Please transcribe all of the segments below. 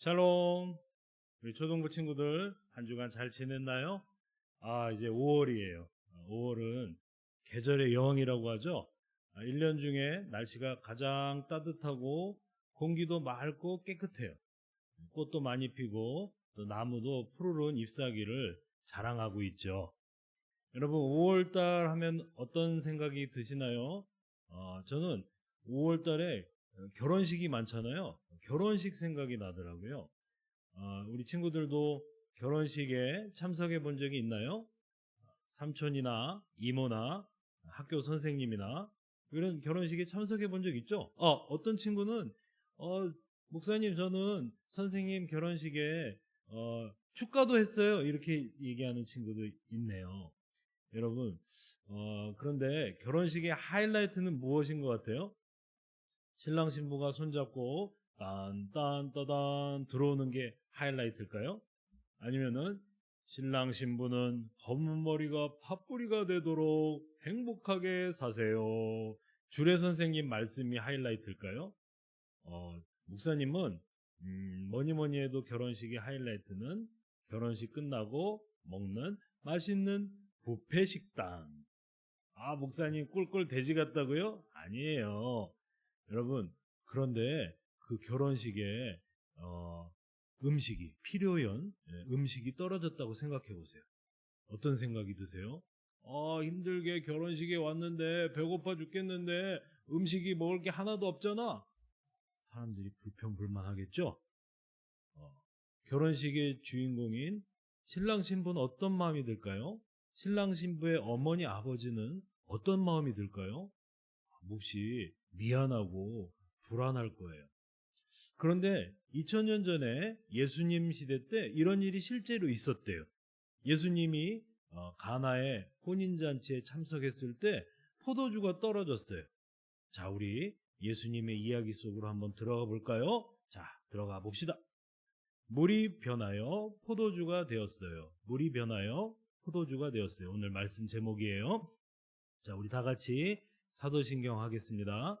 샬롬. 우리 초등부 친구들 한 주간 잘 지냈나요? 아, 이제 5월이에요. 5월은 계절의 여왕이라고 하죠. 1년 중에 날씨가 가장 따뜻하고 공기도 맑고 깨끗해요. 꽃도 많이 피고 또 나무도 푸르른 잎사귀를 자랑하고 있죠. 여러분 5월달 하면 어떤 생각이 드시나요? 어, 저는 5월달에 결혼식이 많잖아요. 결혼식 생각이 나더라고요. 어, 우리 친구들도 결혼식에 참석해 본 적이 있나요? 삼촌이나 이모나 학교 선생님이나 이런 결혼식에 참석해 본 적 있죠? 어, 어떤 친구는 어, 목사님 저는 선생님 결혼식에 어, 축가도 했어요. 이렇게 얘기하는 친구도 있네요. 여러분, 어, 그런데 결혼식의 하이라이트는 무엇인 것 같아요? 신랑 신부가 손잡고 딴딴따단 들어오는 게 하이라이트일까요? 아니면은 신랑 신부는 검은 머리가 팥뿌리가 되도록 행복하게 사세요. 주례 선생님 말씀이 하이라이트일까요? 어, 목사님은 음, 뭐니 뭐니 해도 결혼식의 하이라이트는 결혼식 끝나고 먹는 맛있는 부페 식당. 아, 목사님 꿀꿀 돼지 같다고요? 아니에요. 여러분, 그런데 그 결혼식에 어, 음식이 필요연 예, 음식이 떨어졌다고 생각해 보세요. 어떤 생각이 드세요? 아, 힘들게 결혼식에 왔는데 배고파 죽겠는데 음식이 먹을 게 하나도 없잖아. 사람들이 불평불만하겠죠. 어, 결혼식의 주인공인 신랑 신부는 어떤 마음이 들까요? 신랑 신부의 어머니 아버지는 어떤 마음이 들까요? 몹시 미안하고 불안할 거예요. 그런데 2000년 전에 예수님 시대 때 이런 일이 실제로 있었대요. 예수님이 어, 가나의 혼인잔치에 참석했을 때 포도주가 떨어졌어요. 자, 우리 예수님의 이야기 속으로 한번 들어가 볼까요? 자, 들어가 봅시다. 물이 변하여 포도주가 되었어요. 물이 변하여 포도주가 되었어요. 오늘 말씀 제목이에요. 자, 우리 다 같이 사도신경 하겠습니다.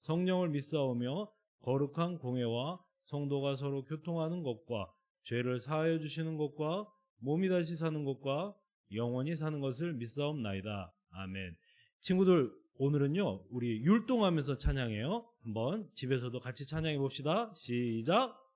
성령을 믿사오며 거룩한 공회와 성도가 서로 교통하는 것과 죄를 사하여 주시는 것과 몸이 다시 사는 것과 영원히 사는 것을 믿사옵나이다. 아멘. 친구들 오늘은요 우리 율동하면서 찬양해요. 한번 집에서도 같이 찬양해 봅시다. 시작.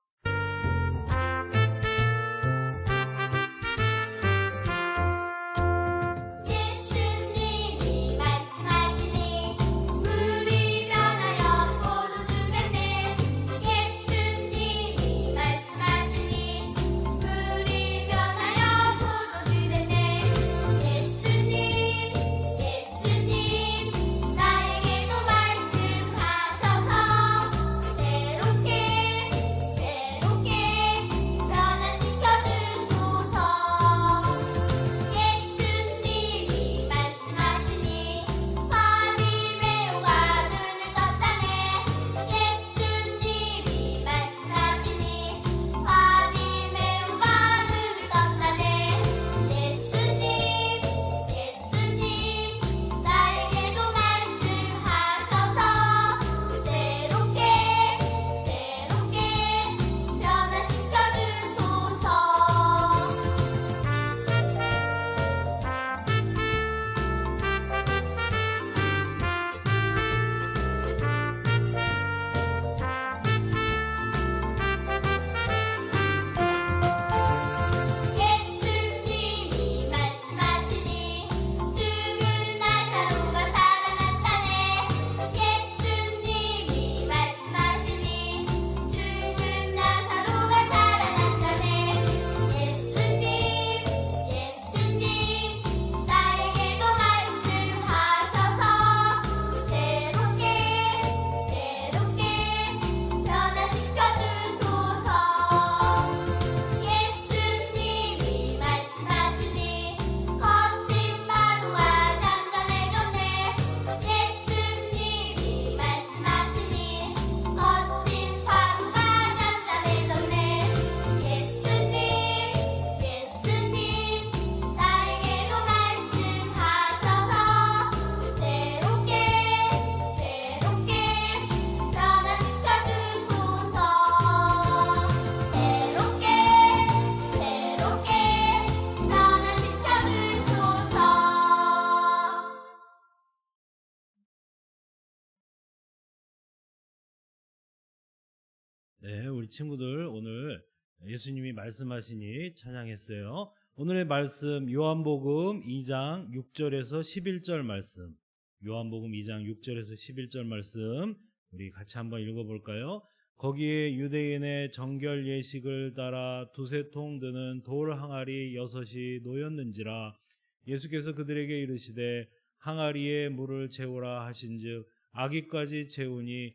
우리 친구들 오늘 예수님이 말씀하시니 찬양했어요. 오늘의 말씀 요한복음 2장 6절에서 11절 말씀. 요한복음 2장 6절에서 11절 말씀 우리 같이 한번 읽어 볼까요? 거기에 유대인의 정결 예식을 따라 두세 통 드는 돌 항아리 여섯이 놓였는지라 예수께서 그들에게 이르시되 항아리에 물을 채우라 하신즉 아기까지 채우니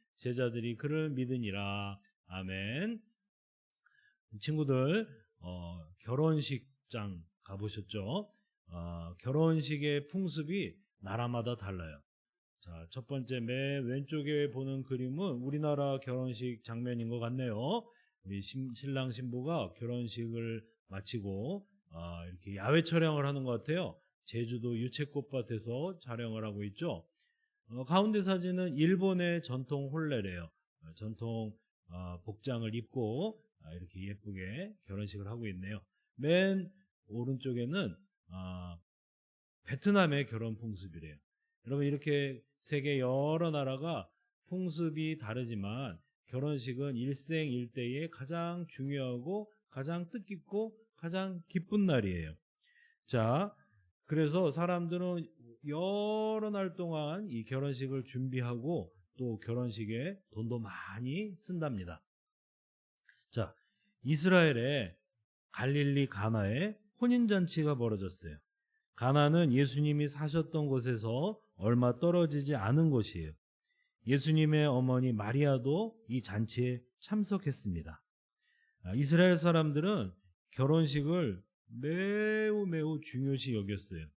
제자들이 그를 믿으니라. 아멘. 친구들, 어, 결혼식장 가보셨죠? 어, 결혼식의 풍습이 나라마다 달라요. 자, 첫 번째 맨 왼쪽에 보는 그림은 우리나라 결혼식 장면인 것 같네요. 우리 신- 신랑 신부가 결혼식을 마치고 아, 이렇게 야외 촬영을 하는 것 같아요. 제주도 유채꽃밭에서 촬영을 하고 있죠. 어, 가운데 사진은 일본의 전통 혼례래요. 어, 전통 아, 복장을 입고 아, 이렇게 예쁘게 결혼식을 하고 있네요. 맨 오른쪽에는 아, 베트남의 결혼 풍습이래요. 여러분 이렇게 세계 여러 나라가 풍습이 다르지만 결혼식은 일생일대의 가장 중요하고 가장 뜻깊고 가장 기쁜 날이에요. 자, 그래서 사람들은 여러 날 동안 이 결혼식을 준비하고 또 결혼식에 돈도 많이 쓴답니다. 자, 이스라엘의 갈릴리 가나에 혼인 잔치가 벌어졌어요. 가나는 예수님이 사셨던 곳에서 얼마 떨어지지 않은 곳이에요. 예수님의 어머니 마리아도 이 잔치에 참석했습니다. 아, 이스라엘 사람들은 결혼식을 매우 매우 중요시 여겼어요.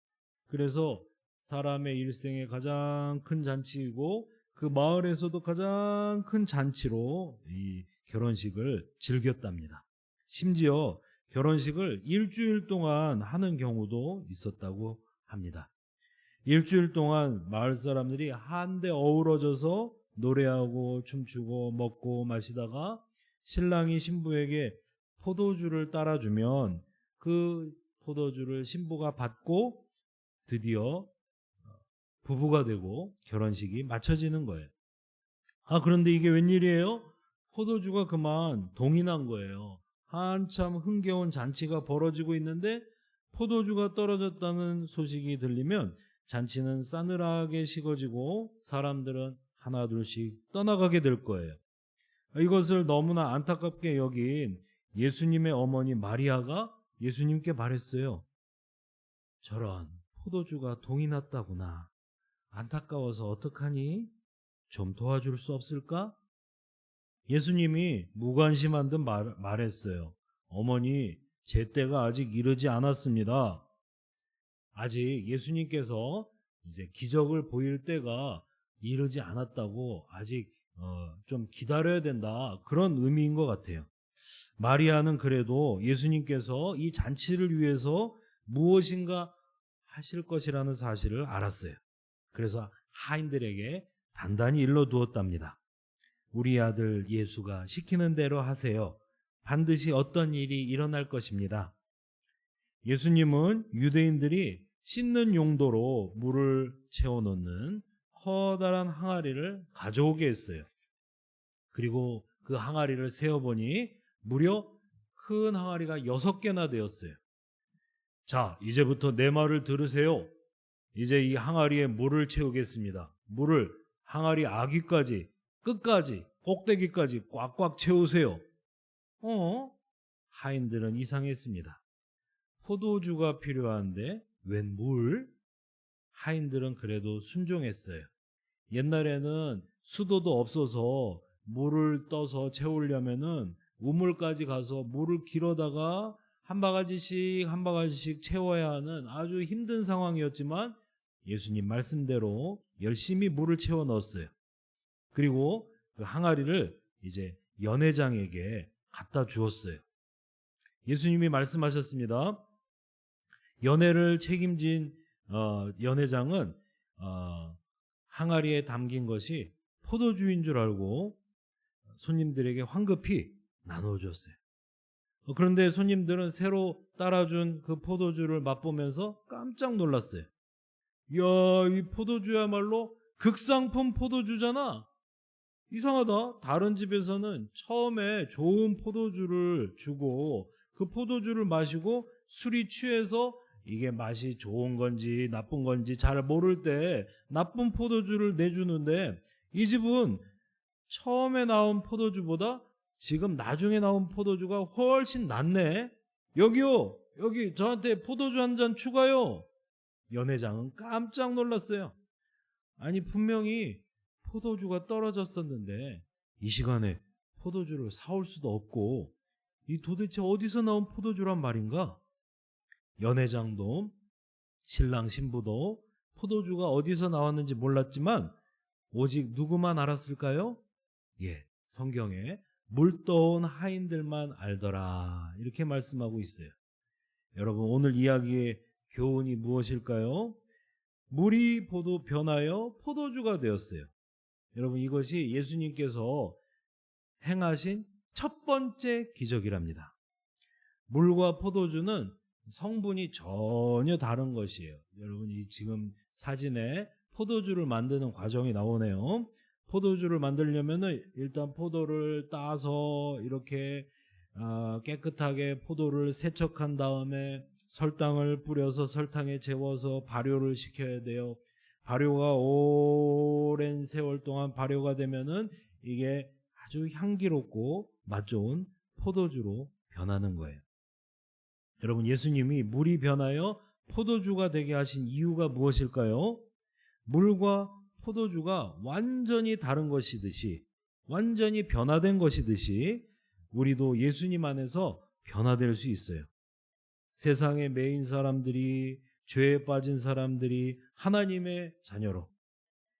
그래서 사람의 일생의 가장 큰 잔치이고 그 마을에서도 가장 큰 잔치로 이 결혼식을 즐겼답니다. 심지어 결혼식을 일주일 동안 하는 경우도 있었다고 합니다. 일주일 동안 마을 사람들이 한데 어우러져서 노래하고 춤추고 먹고 마시다가 신랑이 신부에게 포도주를 따라주면 그 포도주를 신부가 받고 드디어 부부가 되고 결혼식이 마쳐지는 거예요. 아, 그런데 이게 웬일이에요? 포도주가 그만 동이 난 거예요. 한참 흥겨운 잔치가 벌어지고 있는데 포도주가 떨어졌다는 소식이 들리면 잔치는 싸늘하게 식어지고 사람들은 하나둘씩 떠나가게 될 거예요. 이것을 너무나 안타깝게 여긴 예수님의 어머니 마리아가 예수님께 말했어요. 저런 포도주가 동이 났다구나. 안타까워서 어떡하니? 좀 도와줄 수 없을까? 예수님이 무관심한 듯 말, 말했어요. 어머니, 제 때가 아직 이르지 않았습니다. 아직 예수님께서 이제 기적을 보일 때가 이르지 않았다고 아직 어, 좀 기다려야 된다. 그런 의미인 것 같아요. 마리아는 그래도 예수님께서 이 잔치를 위해서 무엇인가 하실 것이라는 사실을 알았어요. 그래서 하인들에게 단단히 일러 두었답니다. 우리 아들 예수가 시키는 대로 하세요. 반드시 어떤 일이 일어날 것입니다. 예수님은 유대인들이 씻는 용도로 물을 채워놓는 커다란 항아리를 가져오게 했어요. 그리고 그 항아리를 세어보니 무려 큰 항아리가 여섯 개나 되었어요. 자, 이제부터 내 말을 들으세요. 이제 이 항아리에 물을 채우겠습니다. 물을 항아리 아귀까지, 끝까지, 꼭대기까지 꽉꽉 채우세요. 어? 하인들은 이상했습니다. 포도주가 필요한데 웬 물? 하인들은 그래도 순종했어요. 옛날에는 수도도 없어서 물을 떠서 채우려면은 우물까지 가서 물을 길어다가 한 바가지씩 한 바가지씩 채워야 하는 아주 힘든 상황이었지만 예수님 말씀대로 열심히 물을 채워 넣었어요. 그리고 그 항아리를 이제 연회장에게 갖다 주었어요. 예수님이 말씀하셨습니다. 연회를 책임진 어, 연회장은 어, 항아리에 담긴 것이 포도주인 줄 알고 손님들에게 황급히 나눠줬어요. 어, 그런데 손님들은 새로 따라준 그 포도주를 맛보면서 깜짝 놀랐어요. 이야, 이 포도주야말로 극상품 포도주잖아. 이상하다. 다른 집에서는 처음에 좋은 포도주를 주고 그 포도주를 마시고 술이 취해서 이게 맛이 좋은 건지 나쁜 건지 잘 모를 때 나쁜 포도주를 내주는데 이 집은 처음에 나온 포도주보다 지금 나중에 나온 포도주가 훨씬 낫네. 여기요. 여기 저한테 포도주 한 잔 추가요. 연회장은 깜짝 놀랐어요. 아니 분명히 포도주가 떨어졌었는데 이 시간에 포도주를 사올 수도 없고 이 도대체 어디서 나온 포도주란 말인가? 연회장도 신랑 신부도 포도주가 어디서 나왔는지 몰랐지만 오직 누구만 알았을까요? 예, 성경에 물 떠온 하인들만 알더라. 이렇게 말씀하고 있어요. 여러분, 오늘 이야기의 교훈이 무엇일까요? 물이 포도 변하여 포도주가 되었어요. 여러분, 이것이 예수님께서 행하신 첫 번째 기적이랍니다. 물과 포도주는 성분이 전혀 다른 것이에요. 여러분이 지금 사진에 포도주를 만드는 과정이 나오네요. 포도주를 만들려면은 일단 포도를 따서 이렇게 아, 깨끗하게 포도를 세척한 다음에 설탕을 뿌려서 설탕에 재워서 발효를 시켜야 돼요. 발효가 오랜 세월 동안 발효가 되면은 이게 아주 향기롭고 맛 좋은 포도주로 변하는 거예요. 여러분 예수님이 물이 변하여 포도주가 되게 하신 이유가 무엇일까요? 물과 포도주가 완전히 다른 것이듯이 완전히 변화된 것이듯이 우리도 예수님 안에서 변화될 수 있어요. 세상에 매인 사람들이 죄에 빠진 사람들이 하나님의 자녀로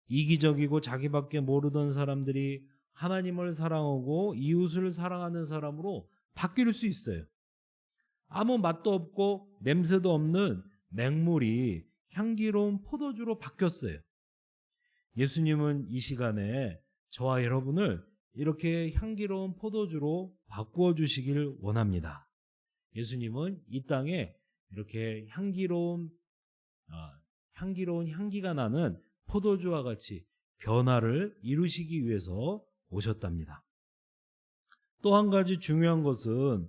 이기적이고 자기밖에 모르던 사람들이 하나님을 사랑하고 이웃을 사랑하는 사람으로 바뀔 수 있어요. 아무 맛도 없고 냄새도 없는 맹물이 향기로운 포도주로 바뀌었어요. 예수님은 이 시간에 저와 여러분을 이렇게 향기로운 포도주로 바꾸어 주시길 원합니다. 예수님은 이 땅에 이렇게 향기로운 아, 향기로운 향기가 나는 포도주와 같이 변화를 이루시기 위해서 오셨답니다. 또 한 가지 중요한 것은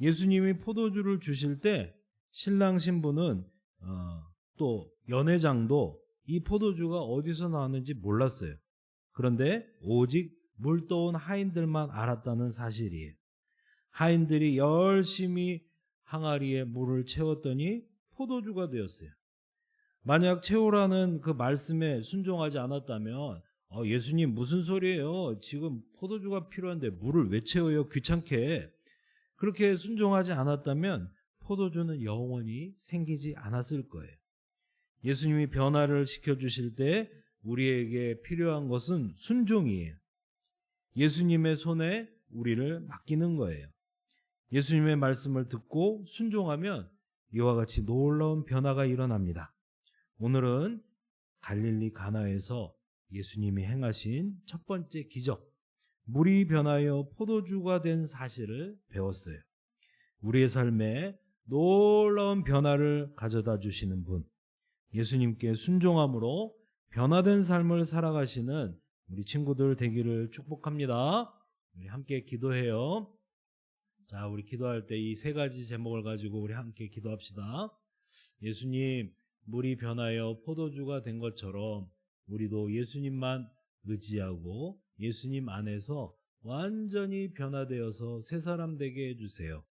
예수님이 포도주를 주실 때 신랑 신부는 어, 또 연회장도 이 포도주가 어디서 나왔는지 몰랐어요. 그런데 오직 물 떠온 하인들만 알았다는 사실이에요. 하인들이 열심히 항아리에 물을 채웠더니 포도주가 되었어요. 만약 채우라는 그 말씀에 순종하지 않았다면 어, 예수님 무슨 소리예요? 지금 포도주가 필요한데 물을 왜 채워요? 귀찮게. 그렇게 순종하지 않았다면 포도주는 영원히 생기지 않았을 거예요. 예수님이 변화를 시켜주실 때 우리에게 필요한 것은 순종이에요. 예수님의 손에 우리를 맡기는 거예요. 예수님의 말씀을 듣고 순종하면 이와 같이 놀라운 변화가 일어납니다. 오늘은 갈릴리 가나에서 예수님이 행하신 첫 번째 기적, 물이 변하여 포도주가 된 사실을 배웠어요. 우리의 삶에 놀라운 변화를 가져다 주시는 분, 예수님께 순종함으로 변화된 삶을 살아가시는 우리 친구들 되기를 축복합니다. 우리 함께 기도해요. 자, 우리 기도할 때 이 세 가지 제목을 가지고 우리 함께 기도합시다. 예수님, 물이 변하여 포도주가 된 것처럼 우리도 예수님만 의지하고 예수님 안에서 완전히 변화되어서 새 사람 되게 해주세요.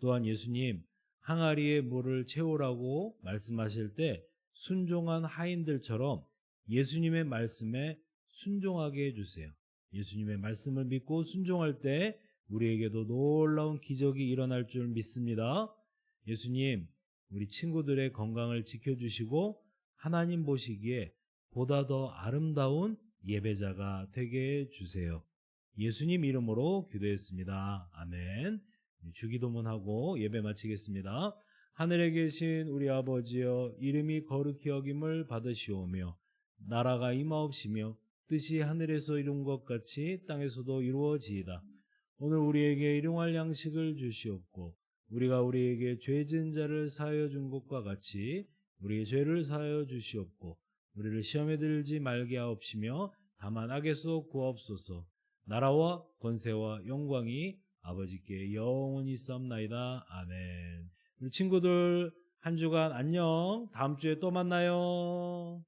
또한 예수님, 항아리에 물을 채우라고 말씀하실 때 순종한 하인들처럼 예수님의 말씀에 순종하게 해주세요. 예수님의 말씀을 믿고 순종할 때 우리에게도 놀라운 기적이 일어날 줄 믿습니다. 예수님, 우리 친구들의 건강을 지켜주시고 하나님 보시기에 보다 더 아름다운 예배자가 되게 해주세요. 예수님 이름으로 기도했습니다. 아멘. 주기도문하고 예배 마치겠습니다. 하늘에 계신 우리 아버지여 이름이 거룩히 여김을 받으시오며 나라가 임하옵시며 뜻이 하늘에서 이룬 것 같이 땅에서도 이루어지이다. 오늘 우리에게 일용할 양식을 주시옵고 우리가 우리에게 죄진 자를 사하여 준 것과 같이 우리의 죄를 사하여 주시옵고 우리를 시험에 들지 말게 하옵시며 다만 악에서 구하옵소서. 나라와 권세와 영광이 아버지께 영원히 썸나이다. 아멘. 우리 친구들 한 주간 안녕. 다음 주에 또 만나요